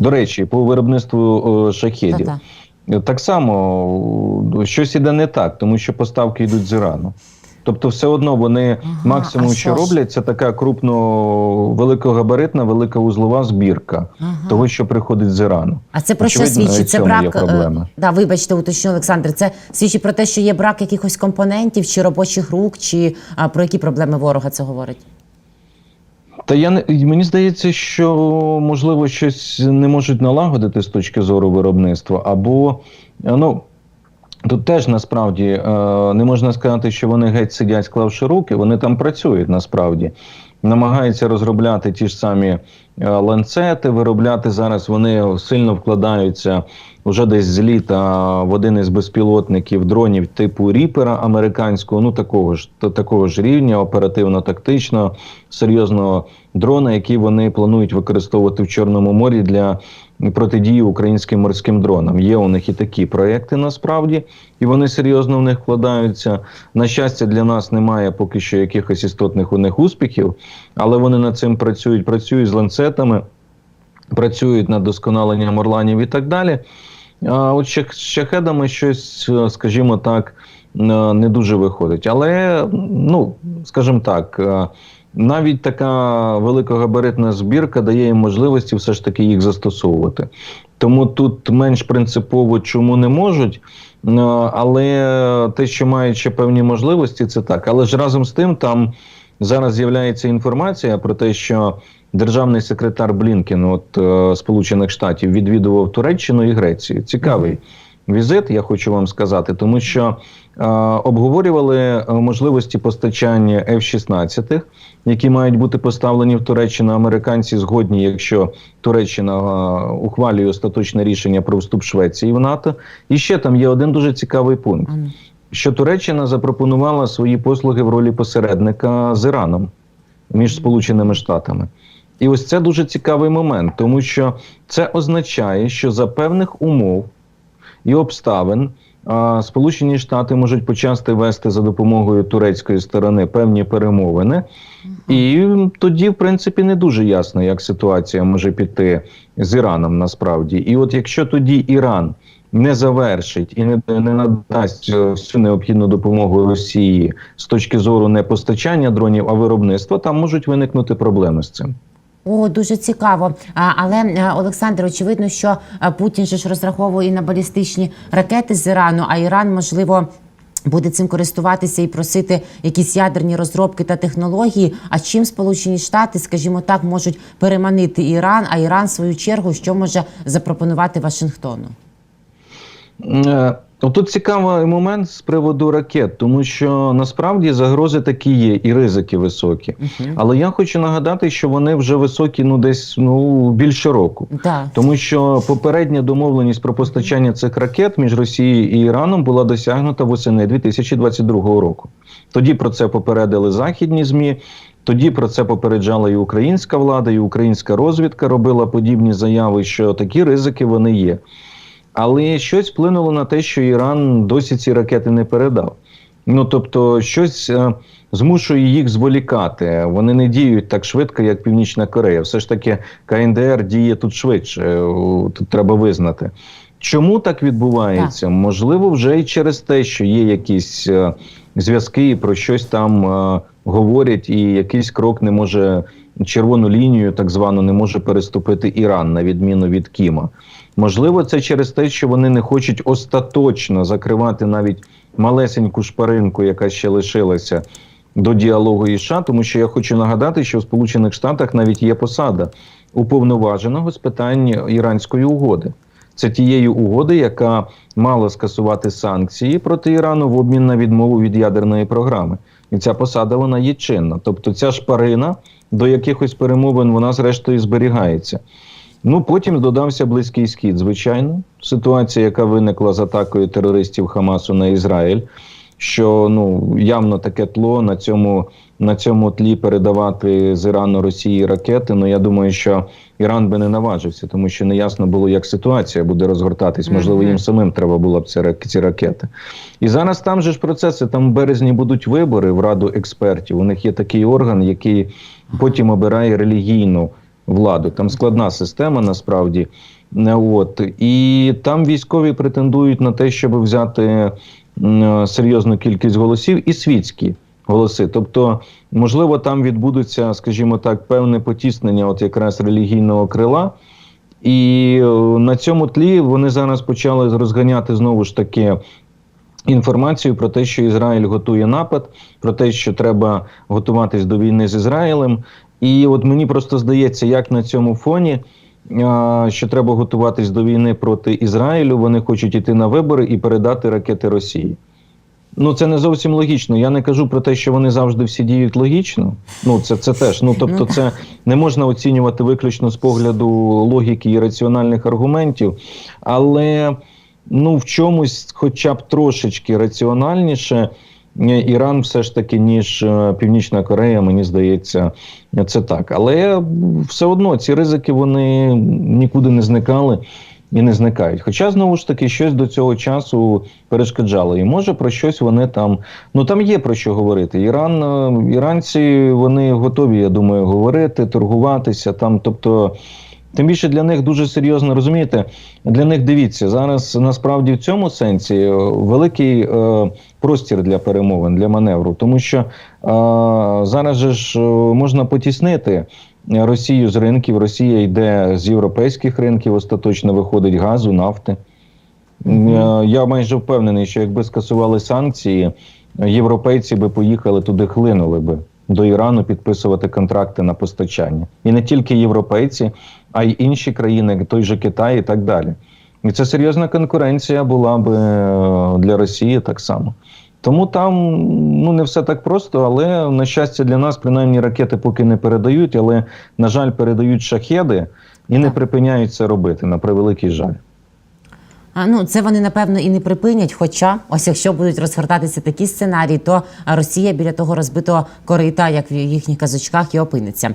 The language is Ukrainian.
До речі, по виробництву е, шахедів. Так само е, щось іде не так, тому що поставки йдуть з Ірану. Тобто, все одно вони Ага, максимум, що що роблять, це така крупно великогабаритна, велика узлова збірка Ага. того, що приходить з Ірану. А це про що свідчить? Це є е, проблема. Да, вибачте, уточню, Олександр. Це свідчить про те, що є брак якихось компонентів чи робочих рук, чи а, про які проблеми ворога це говорить? Та я не мені здається, що можливо щось не можуть налагодити з точки зору виробництва, або е, ну. Тут теж насправді е, не можна сказати, що вони геть сидять, склавши руки, вони там працюють насправді. Намагаються розробляти ті ж самі е, ланцети, виробляти зараз. Вони сильно вкладаються вже десь з літа в один із безпілотників дронів типу Ріпера американського, ну такого ж такого ж рівня, оперативно-тактичного, серйозного дрона, який вони планують використовувати в Чорному морі для протидії українським морським дронам. Є у них і такі проекти насправді, і вони серйозно в них вкладаються. На щастя, для нас немає поки що якихось істотних у них успіхів, але вони над цим працюють, працюють з ланцетами, працюють над досконаленням орланів і так далі. А от з шахедами щось, е, скажімо так, е, не дуже виходить. Але, ну, скажімо так, е, навіть така великогабаритна збірка дає їм можливості все ж таки їх застосовувати. Тому тут менш принципово чому не можуть. Але те, що мають ще певні можливості, це так. Але ж разом з тим, там зараз з'являється інформація про те, що державний секретар Блінкен от е, Сполучених Штатів відвідував Туреччину і Грецію. Цікавий візит, я хочу вам сказати, тому що е, обговорювали е, можливості постачання F-16, які мають бути поставлені в Туреччину. Американці згодні, якщо Туреччина е, ухвалює остаточне рішення про вступ Швеції в НАТО. І ще там є один дуже цікавий пункт. Що Туреччина запропонувала свої послуги в ролі посередника з Іраном між Сполученими Штатами. І ось це дуже цікавий момент, тому що це означає, що за певних умов і обставин а, Сполучені Штати можуть почати вести за допомогою турецької сторони певні перемовини, і тоді, в принципі, не дуже ясно, як ситуація може піти з Іраном насправді. І от якщо тоді Іран не завершить і не, не надасть е, всю необхідну допомогу Росії з точки зору не постачання дронів, а виробництва, там можуть виникнути проблеми з цим. О, дуже цікаво. Але е, Олександр, очевидно, що е, Путін же ж розраховує і на балістичні ракети з Ірану, а Іран, можливо. Буде цим користуватися і просити якісь ядерні розробки та технології. А чим Сполучені Штати, скажімо так, можуть переманити Іран, а Іран, в свою чергу, що може запропонувати Вашингтону? Е, Тут цікавий момент з приводу ракет, тому що насправді загрози такі є, і ризики високі. Але я хочу нагадати, що вони вже високі ну десь ну більше року. Да. Тому що попередня домовленість про постачання цих ракет між Росією і Іраном була досягнута восени 2022 року. Тоді про це попередили західні змі. Тоді про це попереджала і українська влада, і українська розвідка робила подібні заяви, що такі ризики вони є. Але щось вплинуло на те, що Іран досі ці ракети не передав. Ну тобто, щось е, змушує їх зволікати. Вони не діють так швидко, як Північна Корея. Все ж таки, КНДР діє тут швидше. е, Тут треба визнати. Чому так відбувається? Можливо, вже і через те, що є якісь е, зв'язки, про щось там е, говорять, і якийсь крок не може червону лінію, так звану, не може переступити Іран, на відміну від Кіма. Можливо, це через те, що вони не хочуть остаточно закривати навіть малесеньку шпаринку, яка ще лишилася до діалогу із США, тому що я хочу нагадати, що в Сполучених Штатах навіть є посада уповноваженого з питань іранської угоди. Це тієї угоди, яка мала скасувати санкції проти Ірану в обмін на відмову від ядерної програми. І ця посада вона є чинна. Тобто ця шпарина до якихось перемовин вона зрештою зберігається. Ну потім додався близький схід. Звичайно, ситуація, яка виникла з атакою терористів Хамасу на Ізраїль. Що ну явно таке тло на цьому на цьому тлі передавати з Ірану Росії ракети. Ну я думаю, що Іран би не наважився, тому що не ясно було, як ситуація буде розгортатись. Можливо, їм самим треба було б ці, ці ракети. І зараз там же ж процеси. Там в березні будуть вибори в раду експертів. У них є такий орган, який потім обирає релігійну владу. Там складна система насправді. От. І там військові претендують на те, щоб взяти серйозну кількість голосів і світські голоси. Тобто, можливо, там відбудеться, скажімо так, певне потіснення от якраз релігійного крила. І е, на цьому тлі вони зараз почали розганяти знову ж таки інформацію про те, що Ізраїль готує напад, про те, що треба готуватись до війни з Ізраїлем. І от мені просто здається, як на цьому фоні, що треба готуватись до війни проти Ізраїлю, вони хочуть іти на вибори і передати ракети Росії. Ну, це не зовсім логічно. Я не кажу про те, що вони завжди всі діють логічно. Ну, це, це теж. Ну, тобто, це не можна оцінювати виключно з погляду логіки і раціональних аргументів. Але ну, в чомусь, хоча б трошечки раціональніше, Іран все ж таки, ніж е, Північна Корея, мені здається, це так. Але все одно ці ризики вони нікуди не зникали і не зникають. Хоча знову ж таки щось до цього часу перешкоджало. І може про щось вони там. Ну там є про що говорити. Іран, е, іранці вони готові, я думаю, говорити, торгуватися там. Тобто, тим більше для них дуже серйозно розумієте. Для них дивіться зараз насправді в цьому сенсі е, великий е, простір для перемовин, для маневру, тому що е, зараз же ж е, можна потіснити. Росію з ринків. Росія йде з європейських ринків, остаточно виходить газу, нафти. Е, Я майже впевнений, що якби скасували санкції, європейці би поїхали туди, хлинули би до Ірану підписувати контракти на постачання. І не тільки європейці, а й інші країни, той же Китай і так далі. І це серйозна конкуренція була би е, для Росії так само. Тому там ну не все так просто, але на щастя для нас, принаймні, ракети поки не передають, але на жаль, передають шахеди і не припиняють це робити на превеликий жаль. Ну, це вони напевно і не припинять. Хоча, ось якщо будуть розгортатися такі сценарії, то Росія біля того розбитого корита, як в їхніх казочках, і опиниться.